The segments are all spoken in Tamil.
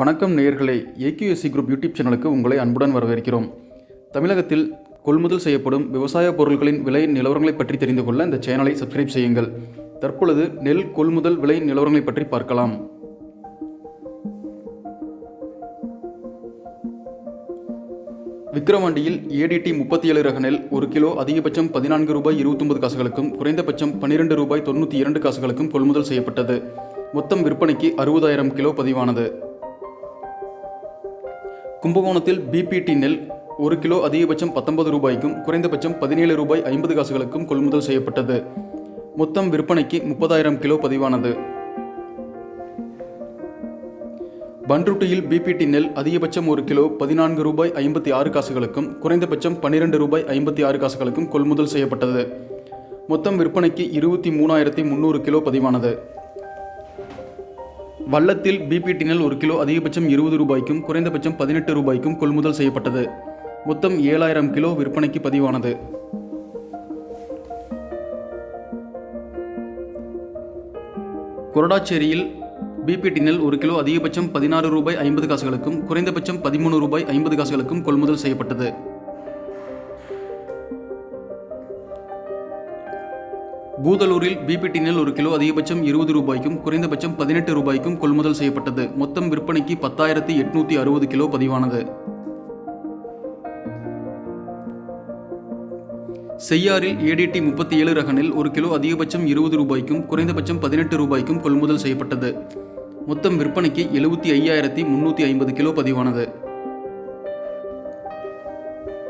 வணக்கம் நேயர்களே ஏகியூஎஸ்சி குரூப் யூடியூப் சேனலுக்கு உங்களை அன்புடன் வரவேற்கிறோம். தமிழகத்தில் கொள்முதல் செய்யப்படும் விவசாய பொருட்களின் விலை நிலவரங்களை பற்றி தெரிந்து கொள்ள இந்த சேனலை சப்ஸ்கிரைப் செய்யுங்கள். தற்பொழுது நெல் கொள்முதல் விலை நிலவரங்களை பற்றி பார்க்கலாம். விக்கிரவாண்டியில் ஏடிடி முப்பத்தி ஏழு ரக நெல் ஒரு கிலோ அதிகபட்சம் பதினான்கு ரூபாய் இருபத்தொன்பது காசுகளுக்கும் குறைந்தபட்சம் பன்னிரெண்டு ரூபாய் தொண்ணூற்றி இரண்டு காசுகளுக்கும் கொள்முதல் செய்யப்பட்டது. மொத்தம் விற்பனைக்கு அறுபதாயிரம் கிலோ பதிவானது. கும்பகோணத்தில் பிபிடி நெல் ஒரு கிலோ அதிகபட்சம் பத்தொன்பது ரூபாய்க்கும் குறைந்தபட்சம் பதினேழு ரூபாய் ஐம்பது காசுகளுக்கும் கொள்முதல் செய்யப்பட்டது. மொத்தம் விற்பனைக்கு முப்பதாயிரம் கிலோ பதிவானது. பன்ருட்டியில் பிபிடி நெல் அதிகபட்சம் ஒரு கிலோ பதினான்கு ரூபாய் ஐம்பத்தி ஆறு காசுகளுக்கும் குறைந்தபட்சம் பன்னிரெண்டு ரூபாய் ஐம்பத்தி ஆறு காசுகளுக்கும் கொள்முதல் செய்யப்பட்டது. மொத்தம் விற்பனைக்கு இருபத்தி மூணாயிரத்தி முந்நூறு கிலோ பதிவானது. வல்லத்தில் பிபிடி நெல் ஒரு கிலோ அதிகபட்சம் இருபது ரூபாய்க்கும் குறைந்தபட்சம் பதினெட்டு ரூபாய்க்கும் கொள்முதல் செய்யப்பட்டது. மொத்தம் ஏழாயிரம் கிலோ விற்பனைக்கு பதிவானது. கொரடாச்சேரியில் பிபிடி நெல் ஒரு கிலோ அதிகபட்சம் பதினாறு ரூபாய் ஐம்பது காசுகளுக்கும் குறைந்தபட்சம் பதிமூணு ரூபாய் ஐம்பது காசுகளுக்கும் கொள்முதல் செய்யப்பட்டது. பூதலூரில் பிபிடி நெல் ஒரு கிலோ அதிகபட்சம் இருபது ரூபாய்க்கும் குறைந்தபட்சம் பதினெட்டு ரூபாய்க்கும் கொள்முதல் செய்யப்பட்டது. மொத்தம் விற்பனைக்கு பத்தாயிரத்தி எட்நூத்தி அறுபது கிலோ பதிவானது. செய்யாறில் ஏடிடி முப்பத்தி ஏழு ரகனில் ஒரு கிலோ அதிகபட்சம் இருபது ரூபாய்க்கும் குறைந்தபட்சம் பதினெட்டு ரூபாய்க்கும் கொள்முதல் செய்யப்பட்டது. மொத்தம் விற்பனைக்கு எழுபத்தி ஐயாயிரத்தி முன்னூற்றி ஐம்பது கிலோ பதிவானது.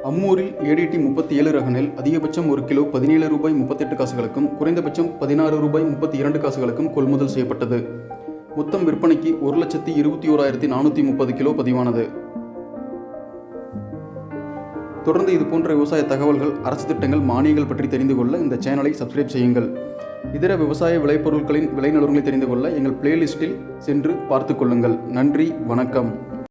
அம்மூரில் ஏடிடி முப்பத்தி ஏழு ரகனில் அதிகபட்சம் ஒரு கிலோ பதினேழு ரூபாய் முப்பத்தெட்டு காசுகளுக்கும் குறைந்தபட்சம் பதினாறு ரூபாய் முப்பத்தி இரண்டு காசுகளுக்கும் கொள்முதல் செய்யப்பட்டது. மொத்தம் விற்பனைக்கு ஒரு லட்சத்தி இருபத்தி ஓராயிரத்தி நானூற்றி முப்பது கிலோ பதிவானது. தொடர்ந்து இது போன்ற விவசாய தகவல்கள் அரசு திட்டங்கள் மானியங்கள் பற்றி தெரிந்து கொள்ள இந்த சேனலை சப்ஸ்கிரைப் செய்யுங்கள். இதர விவசாய விளைபொருட்களின் விலை நிலவரங்களை தெரிந்து கொள்ள எங்கள் பிளேலிஸ்டில் சென்று பார்த்து கொள்ளுங்கள். நன்றி வணக்கம்.